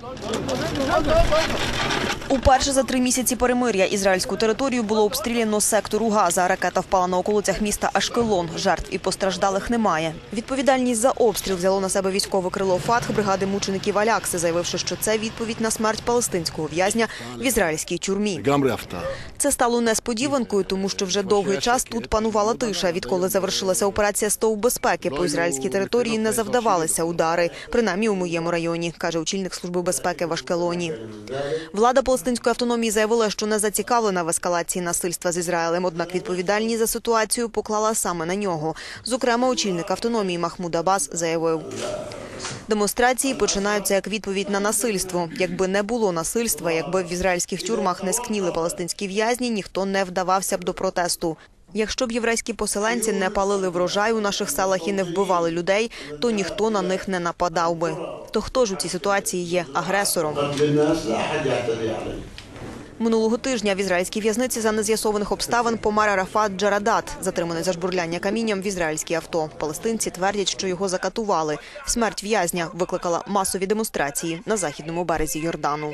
Dois, dois, dois, dois. Уперше за три місяці перемир'я ізраїльську територію було обстріляно сектору Газа. Ракета впала на околицях міста Ашкелон. Жертв і постраждалих немає. Відповідальність за обстріл взяло на себе військове крило Фатх бригади мучеників Алякси, заявивши, що це відповідь на смерть палестинського в'язня в ізраїльській тюрмі. Це стало несподіванкою, тому що вже довгий час тут панувала тиша. Відколи завершилася операція стовп безпеки по ізраїльській території, не завдавалися удари, принаймні у моєму районі, каже очільник служби безпеки в Ашкелоні. Влада палестинської автономії заявила, що не зацікавлена в ескалації насильства з Ізраїлем, однак відповідальність за ситуацію поклала саме на нього. Зокрема, очільник автономії Махмуд Абас заявив. Демонстрації починаються як відповідь на насильство. Якби не було насильства, якби в ізраїльських тюрмах не скніли палестинські в'язні, ніхто не вдавався б до протесту. Якщо б єврейські поселенці не палили врожай у наших селах і не вбивали людей, то ніхто на них не нападав би. То хто ж у цій ситуації є агресором? Минулого тижня в ізраїльській в'язниці за нез'ясованих обставин помер Арафат Джарадат, затриманий за жбурляння камінням в ізраїльській авто. Палестинці твердять, що його закатували. Смерть в'язня викликала масові демонстрації на західному березі Йордану.